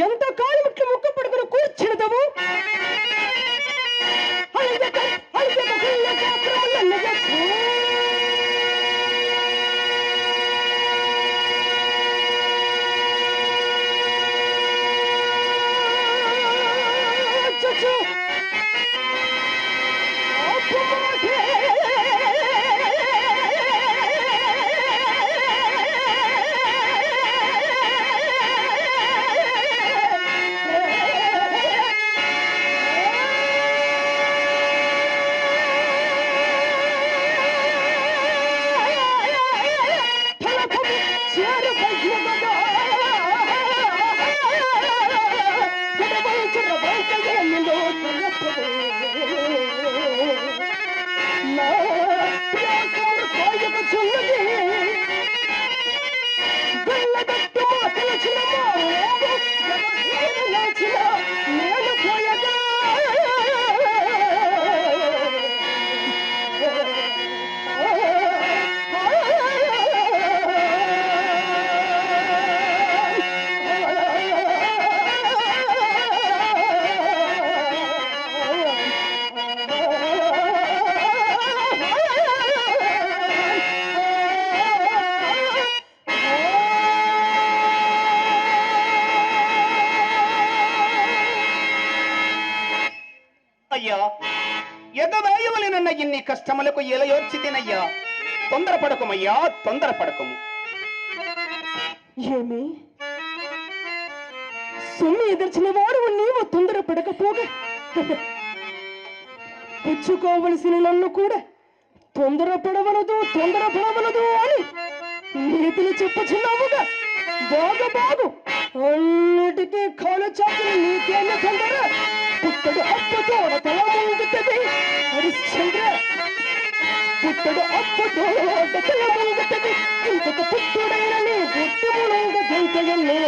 ఎంత కాలు ముక్క పడుకుని కూర్చున్నదవు Thank you. అయ్యా ఎగవేయవలెనన్న ఇన్ని కష్టములకు ఎలయోర్చితినయ్యా తొందరపడకమయ్యా తొందరపడకము. ఏమి? సొమ్ము ఎదిర్చిన వాడు నీవు తొందరపడకపోగా? పుచ్చుకోవలసిన నన్ను కూడా తొందరపడవలదు తొందరపడవలదు అని నీతిని చెప్పుచున్నావుగా? బాగు బాగు. అన్నిటికీ కాలు చాచిన నీకేమి తొందర. పుట్టడు అప్పుతో తల ముందుతుంది హరిశ్చంద్ర పుట్టడు అప్పుతో తల ముందుతుంది ఇంకొక పుట్టుడైన నీ పుట్టుములంగ గంటయన్ను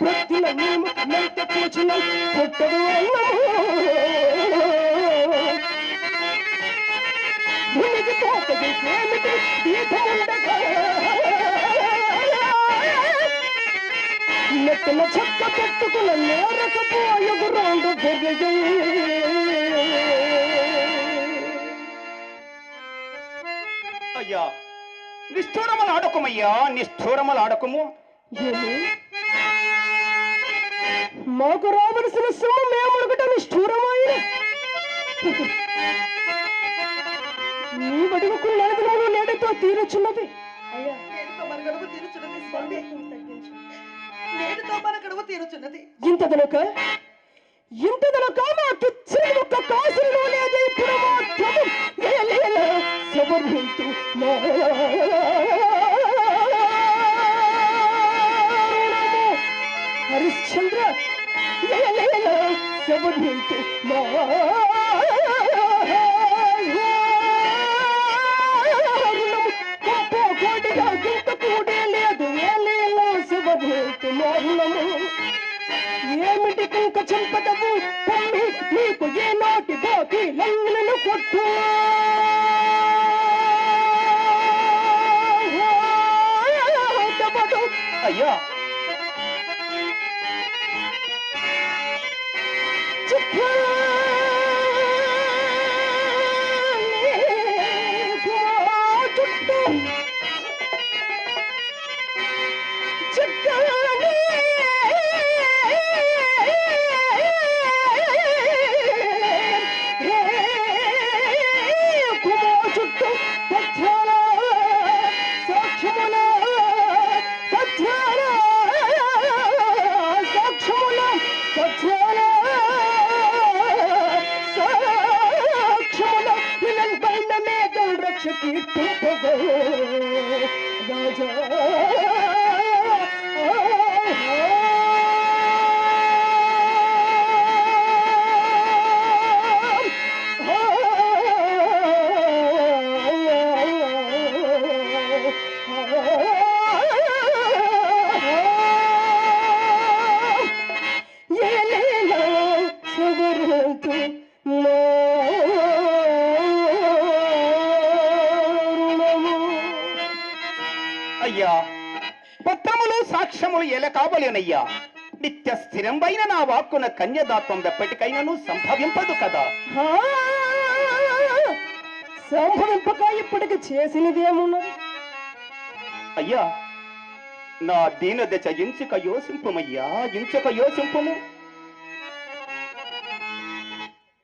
ప్రతిల మేము మెంత కూచిన పుట్టడు అన్నము మునిగిపోతది ఏమిటి? దీపముండగా నెత్తిన చెక్క పెట్టుకున్న నేరకపోయగు రెండు అయ్యా నిష్ఠూరములు ఆడకమయ్యా నిష్ఠూరములు ఆడకము ఏమి? మాకు రావలసిన సొమ్ము మేము అడగట నిష్ఠూరమైన. నీ వడుగుకు నలుగురు నేడతో తీరుచున్నది. అయ్యా తీరుచున్నది స్వామి నేడుతో మన గడువు తీరుచున్నది. ఇంతదనక ఇంతదనక మాకిచ్చిన ఒక్క కాసులు లేదు ఇప్పుడు మాత్రము. వేలేల సవర్హింతు హరిశ్చంద్ర వేలేల ఏమిటి కుంక చెంపదవు తమ్మి నీకు ఏ నాటి కావలేనయ్యా. నిత్య స్థిరంపైన నా వాక్కున కన్యదాత్వం ఎప్పటికైనాను సంభవింపదు కదా. సంభవింపక ఇప్పటికి చేసినదేమున్నది? అయ్యా నా దీన దశ ఇంచుక యోసింపమయ్యా ఇంచుక యోసింపము.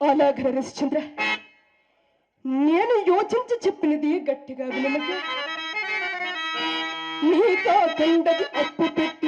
అలాగే హరిశ్చంద్ర నేను యోచించి చెప్పినది గట్టిగా వినమకి నీ కాకండది అప్పు పెట్టినది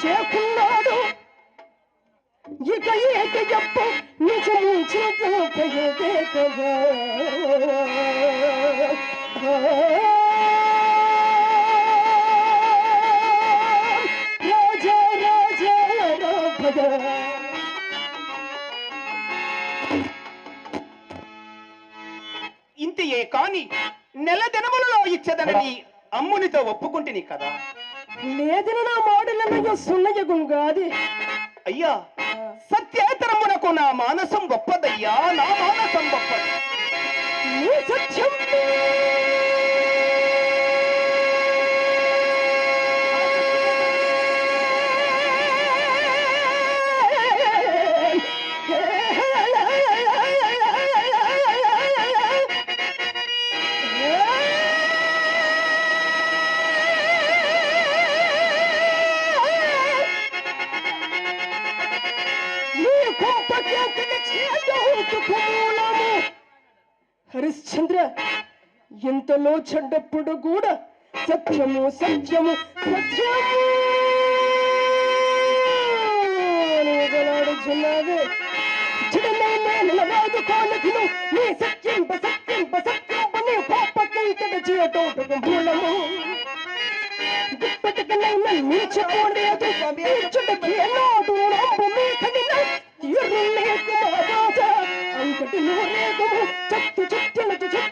చేకున్నాడు ఇక ఏక ఎప్పు నిజమించిన చేతపయదే రాజా రాజా రాభగా కాని నెల దినములలో ఇచ్చదనని అమ్మునితో ఒప్పుకుంటుని కదా. లేదని నా మాటలన్నయ్య సున్నయ్యగును గాది అయ్యా సత్యేతరమునకు నా మానసం గొప్పదయ్యా నా మానసం గొప్పది. నీ సత్యం చెడ్డప్పుడు కూడా సత్యము సత్యము సత్యము గలాడుచున్నది చిడమే నేను నవాదుకోనకును నీ సత్యంప సత్యంప సత్యంప నీ పాపకైతడ చేయటోటకు మూలము దుప్పటికనైనా మించకూడదు మించుటకి ఎన్నోడు రంపు మీకడిన తీరులేకు మహారాజ అంతటి నూరేకము చత్తి చత్తినటు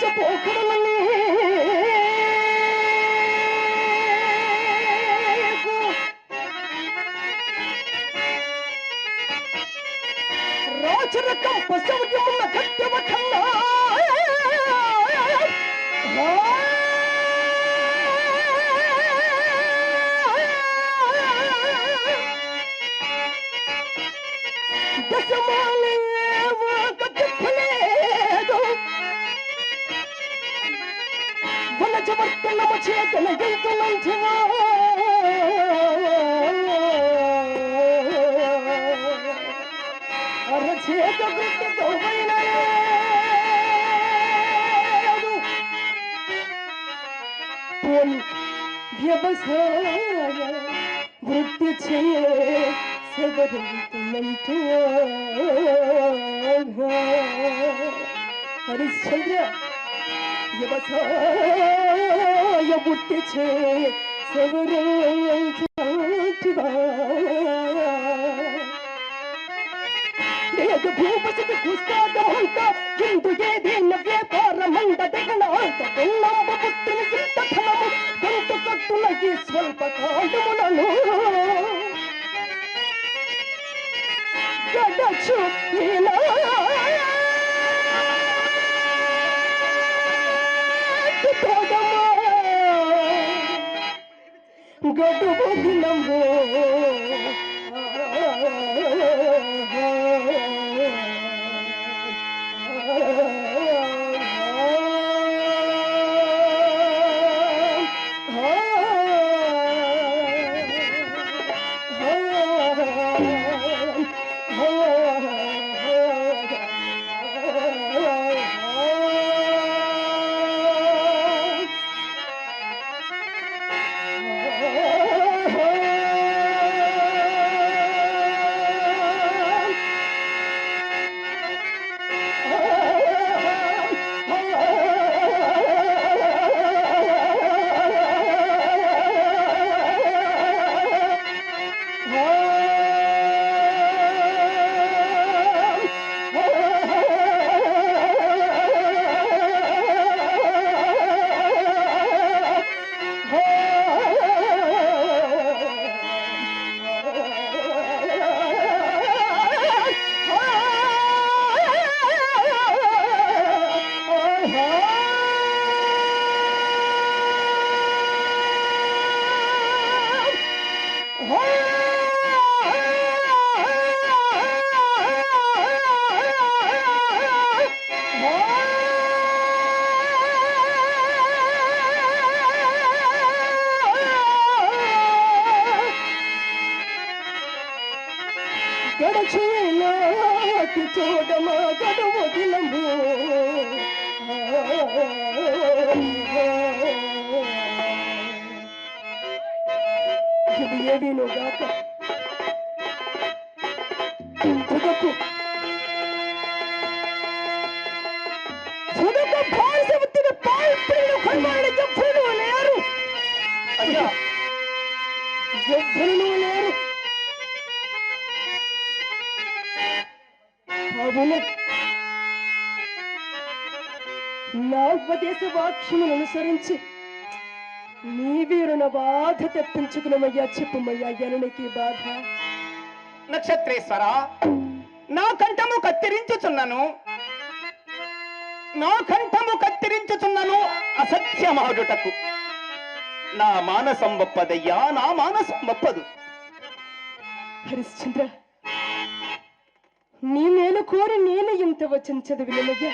ちょっとお金も ವ್ಯವಸಾಯ ವೃತ್ತಿ ಛೆಯೇ ಸದರಂತ ನಂಟು ಹರಿಶ್ಚಂದ್ರ ವ್ಯವಸಾಯ ವೃತ್ತಿ ಛೆ ಸವರಂತ చే లేదు భూపసికి పుస్తకమంత ఇందు ఏదేన వ్యాపారమంద దిగన అంత గుణంబ పుట్టిన ఇంత ధనము గంటు కట్టున ఈ స్వల్ప కాలములను గడచు గడువు దినంబో చూడమా గడువు దినము ఇది ఏదీను గాక తుదకు తుదకు భారసవతిన పాల్పడిన కొనమాడిన ఎవ్వరూ లేరు అయ్యా ఎవ్వరూ లేరు నా ఉపదేశ వాక్యమును అనుసరించి నీవీరున బాధ తెప్పించుకునమయ్యా చెప్పుమయ్యా ఎననికి బాధ. నక్షత్రేశ్వర నా కంఠము కత్తిరించుచున్నాను. నా కంఠము కత్తిరించుచున్నాను అసత్యమాడుటకు నా మానసం ఒప్పదయ్యా నా మానసం ఒప్పదు హరిశ్చంద్ర నీ మేలు కోరి నేను ఇంత వచ్చిన చదివినమయ్యా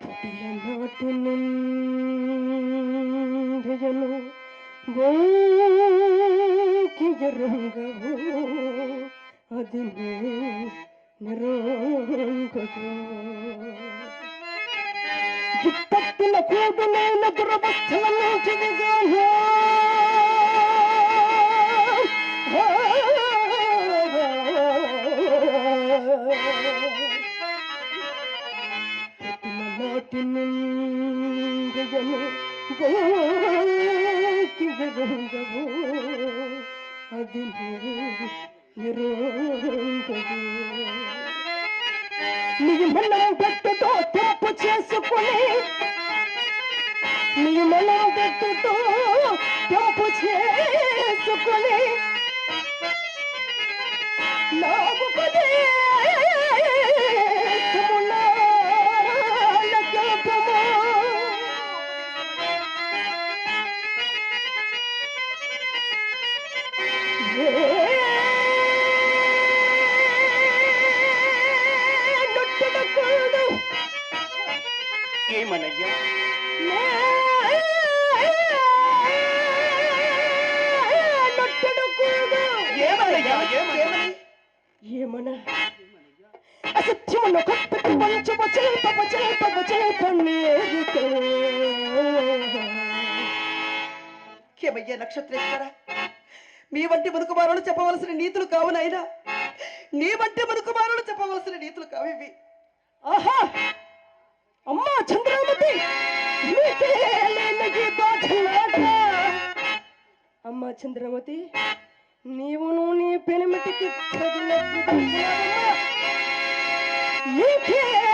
పుట్టిన నాటి అది నిరంగదు గిట్టత్తిన కూడు నేను దురవస్థలను చెదిగాను నాటి నుండియను వంకి అది నిరంగదు నీ మనం పెట్టుతో తెంపు చేసుకుని నీ మనం పెట్టుతో తప్పు చేసుకుని లాభపడే ఏమనయ్యా కప్పటి పంచమ చెల్ప నక్షత్రేశ్వర? మీ వంటి మునుకుమారులు చెప్పవలసిన నీతులు కావు నాయనా. నీ వంటి మునుకుమారులు చెప్పవలసిన నీతులు కావు ఇవి. ఆహా! అమ్మా చంద్రామతి అమ్మా చంద్రమతి నీవును నీ పెనిమిటికి తగినట్టు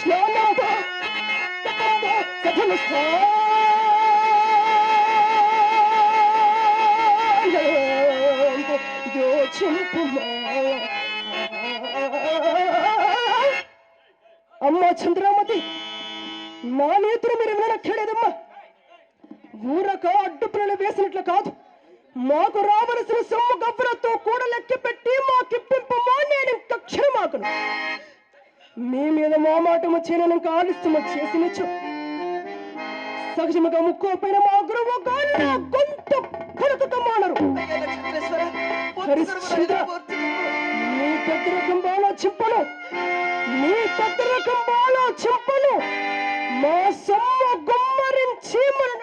సుష్ణానాథ అమ్మ చంద్రామతి నా నేత్రం మీరు వినక్కర్లేదమ్మా ఊరక అడ్డు పిల్లలు వేసినట్లు కాదు. మాకు రావలసిన సొమ్ము గవ్వలతో కూడా లెక్క పెట్టి మాకిప్పింపమా నేను కక్షణ మాకును మీ మీద మా మాటము చేయను ఆలస్యము చేసినచ్చు సహజముగా ముక్కో పైన మా గురువు గాన్న గొంతు నీ పెద్ద రకం బాలో చింపను. నీ పెద్ద రకం బాలో చింపను. మా సొమ్ము గుమ్మరించి మన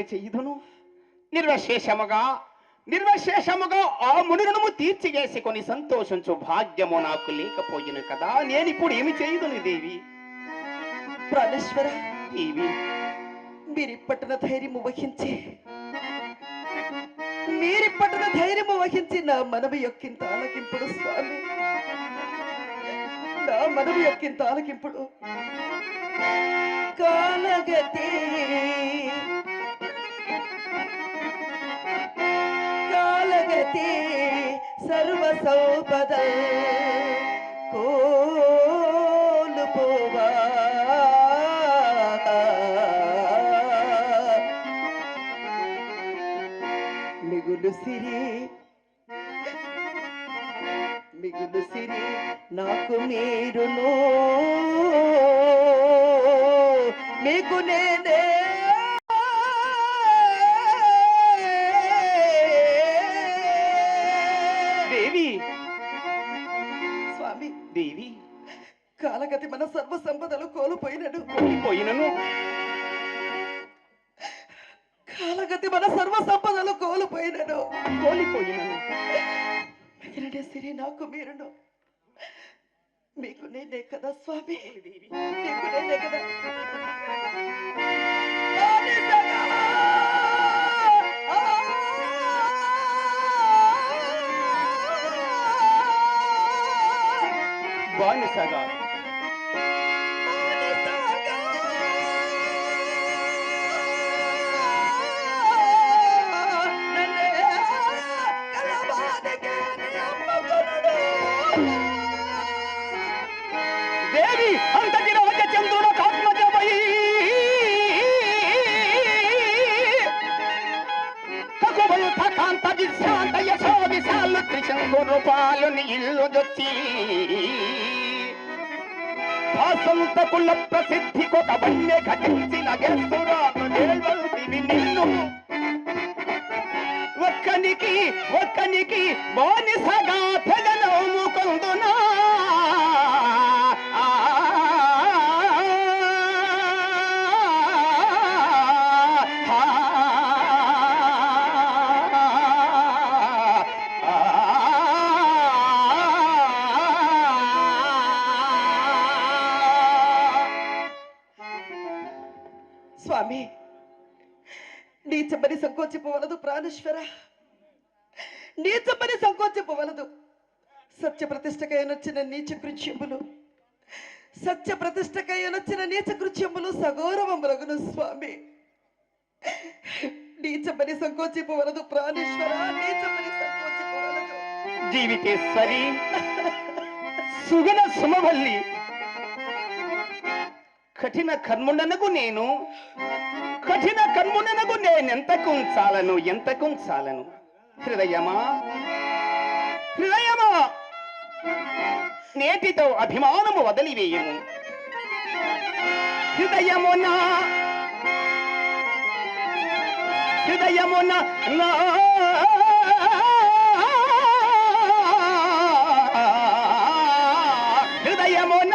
నేను ఇప్పుడు ఏమి చెయ్యుదును నిర్వశేషముగా నిర్వశేషముగా ఆ మునులను తీర్చివేసుకొని సంతోషించు భాగ్యము నాకు లేకపోయిను కదా. నేను ఇప్పుడు ఏమి చేయుదును దేవి? ప్రాణేశ్వర దేవి మీరిప్పటిన ధైర్యము వహించి మీరిప్పటిన ధైర్యము వహించి నా మనవి యొక్కింత ఆలకింపుడు స్వామి. నా మనవి యొక్కింత ఆలకింపుడు. కాలగతి కాలగతి సర్వ సౌపద. మిగులు సిరి మిగులు సిరి నాకు మీరును మిగిలిన నాకు మీరును మీకు నేనే కదా స్వామి మీకు నేనే కదా బానిసగా! కుల ప్రసిద్ధి కొక ఘటించిన గెస్తురాను నిన్ను. ఒక్కనికి ఒక్కనికి బానిసగా నీచమని సంకోచిపోవలదు నీచ పని సంకోచింపవలదు. సత్య ప్రతిష్టకైనొచ్చిన నీచ కృత్యములు సత్య ప్రతిష్టకైనొచ్చిన నీచ కృత్యములు సగౌరవములగును స్వామి. నీచ పని సంకోచింపవలదు ప్రాణేశ్వర. నీచమని సంకోచిపోవలదు. జీవితేశ్వరి సుగన సుమవల్లి. కఠిన కర్ముండనకు నేను. కఠిన కర్ముండనకు నేనెంతకు చాలను ఎంతకు చాలను హృదయమా? హృదయమా? నేటితో అభిమానము వదిలివేయము. హృదయమున హృదయమున నా హృదయమున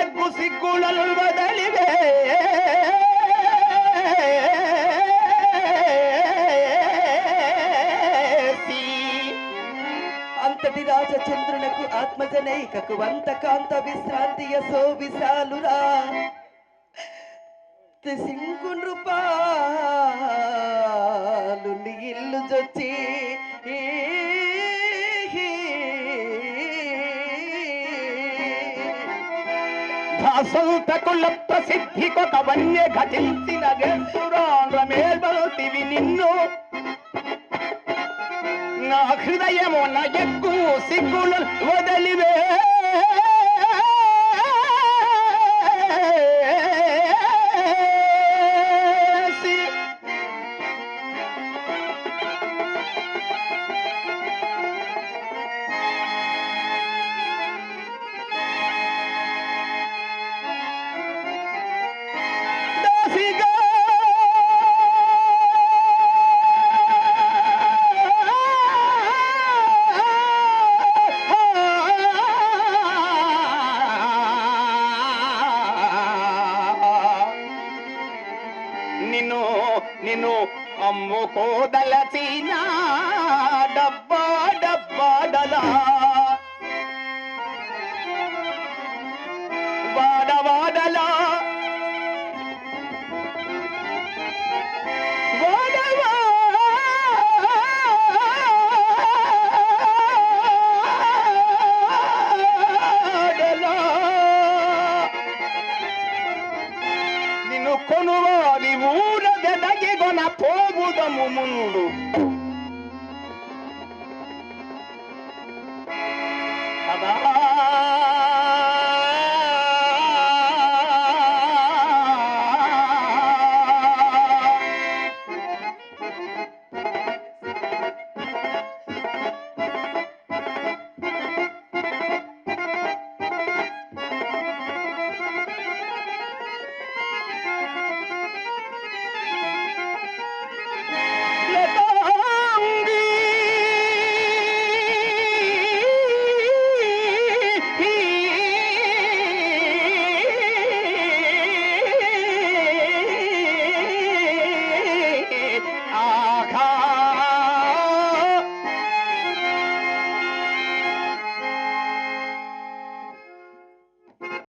ఎగ్గు సిగ్గులను ఆది రాజచంద్రునకు ఆత్మజనైకకు వంత కాంత విశ్రాంతి యశో విశాలురా. సింగు నృపాలు ఇల్లు జొచ్చి దాసంతకుల ప్రసిద్ధి కొక వన్య ఘటించిన గెస్తురాండ్ర మేల్బల్తివి నిన్ను నా హృదయము నా ఎగ్గు సిగ్గులు వదిలివే. poda.